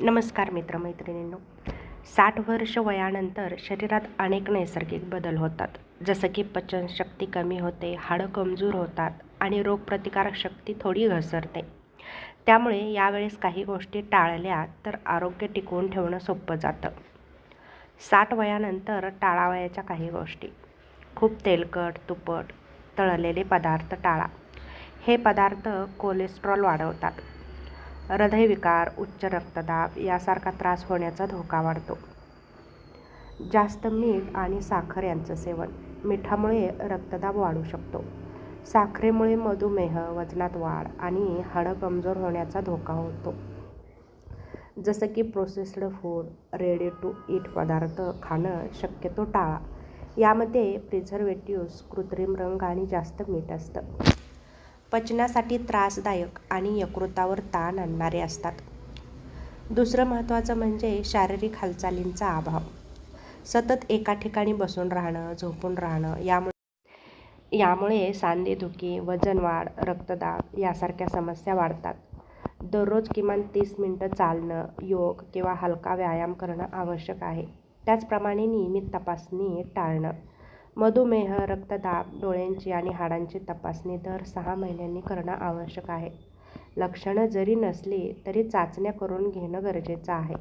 नमस्कार मित्रमैत्रिणींनो. साठ वर्ष वयानंतर शरीरात अनेक नैसर्गिक बदल होतात. जसं की पचनशक्ती कमी होते हाडं कमजोर होतात आणि रोगप्रतिकारक शक्ती थोडी घसरते. त्यामुळे यावेळेस काही गोष्टी टाळल्या तर आरोग्य टिकवून ठेवणं सोपं जातं. साठ वयानंतर टाळावयाच्या काही गोष्टी. खूप तेलकट तुपट तळलेले पदार्थ टाळा. हे पदार्थ कोलेस्ट्रॉल वाढवतात. हृदयविकार उच्च रक्तदाब यासारखा त्रास होण्याचा धोका वाढतो. जास्त मीठ आणि साखर यांचं सेवन. मिठामुळे रक्तदाब वाढू शकतो. साखरेमुळे मधुमेह वजनात वाढ आणि हाडं कमजोर होण्याचा धोका होतो. जसं की processed food ready to eat पदार्थ खाणं शक्यतो टाळा. यामध्ये प्रिझर्वेटिव्स कृत्रिम रंग आणि जास्त मीठ असतं. पचनासाठी त्रासदायक आणि यकृतावर ताण आणणारे असतात. दुसरं महत्त्वाचं म्हणजे शारीरिक हालचालींचा अभाव. सतत एका ठिकाणी बसून राहणं झोपून राहणं यामुळे यामुळे सांधेदुखी वजन वाढ रक्तदाब यासारख्या समस्या वाढतात. दररोज किमान तीस मिनटं चालणं योग किंवा हलका व्यायाम करणं आवश्यक आहे. त्याचप्रमाणे नियमित तपासणी टाळणं. मधुमेह रक्तदाब डोळ्यांची आणि हाडांची तपासणी दर सहा महिन्यांनी करणं आवश्यक आहे. लक्षणं जरी नसली तरी चाचण्या करून घेणं गरजेचं आहे.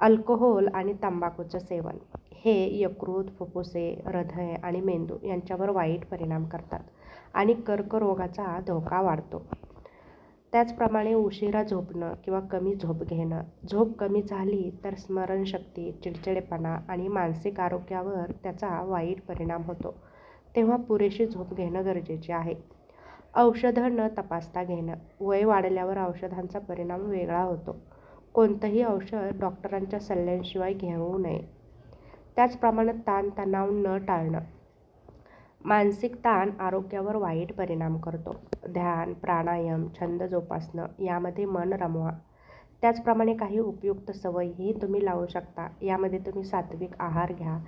अल्कोहोल आणि तंबाखूचं सेवन. हे यकृत फुफ्फुसे हृदय आणि मेंदू यांच्यावर वाईट परिणाम करतात आणि कर्करोगाचा धोका वाढतो. त्याचप्रमाणे उशिरा झोपणं किंवा कमी झोप घेणं. झोप कमी झाली तर स्मरणशक्ती चिडचिडेपणा आणि मानसिक आरोग्यावर त्याचा वाईट परिणाम होतो. तेव्हा पुरेशी झोप घेणं गरजेचे आहे. औषधं न तपासता घेणं. वय वाढल्यावर औषधांचा परिणाम वेगळा होतो. कोणतंही औषध डॉक्टरांच्या सल्ल्यांशिवाय घेऊ नये. त्याचप्रमाणे ताणतणाव न टाळणं. मानसिक ताण आरोग्यावर वाईट परिणाम करतो. ध्यान प्राणायाम छंद जोपासणं यामध्ये मन रमवा. त्याचप्रमाणे काही उपयुक्त सवयीही तुम्ही लावू शकता. यामध्ये तुम्ही सात्विक आहार घ्या.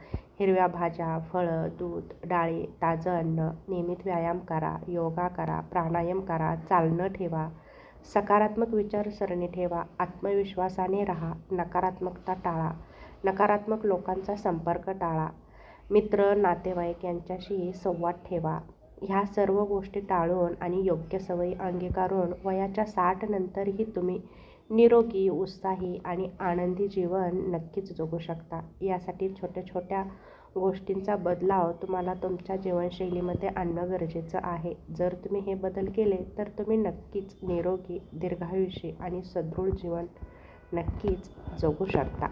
हिरव्या भाज्या फळं दूध डाळी ताजं अन्न नियमित व्यायाम करा योगा करा प्राणायाम करा चालणं ठेवा. सकारात्मक विचारसरणी ठेवा. आत्मविश्वासाने राहा. नकारात्मकता टाळा. नकारात्मक लोकांचा संपर्क टाळा. मित्र नातेवाईक यांच्याशी संवाद ठेवा. ह्या सर्व गोष्टी टाळून आणि योग्य सवयी अंगीकारून वयाच्या साठ नंतरही तुम्ही निरोगी उत्साही आणि आनंदी जीवन नक्कीच जगू शकता. यासाठी छोट्या छोट्या गोष्टींचा बदलाव तुम्हाला तुमच्या जीवनशैलीमध्ये आणणं गरजेचं आहे. जर तुम्ही हे बदल केले तर तुम्ही नक्कीच निरोगी दीर्घायुषी आणि सदृढ जीवन नक्कीच जगू शकता.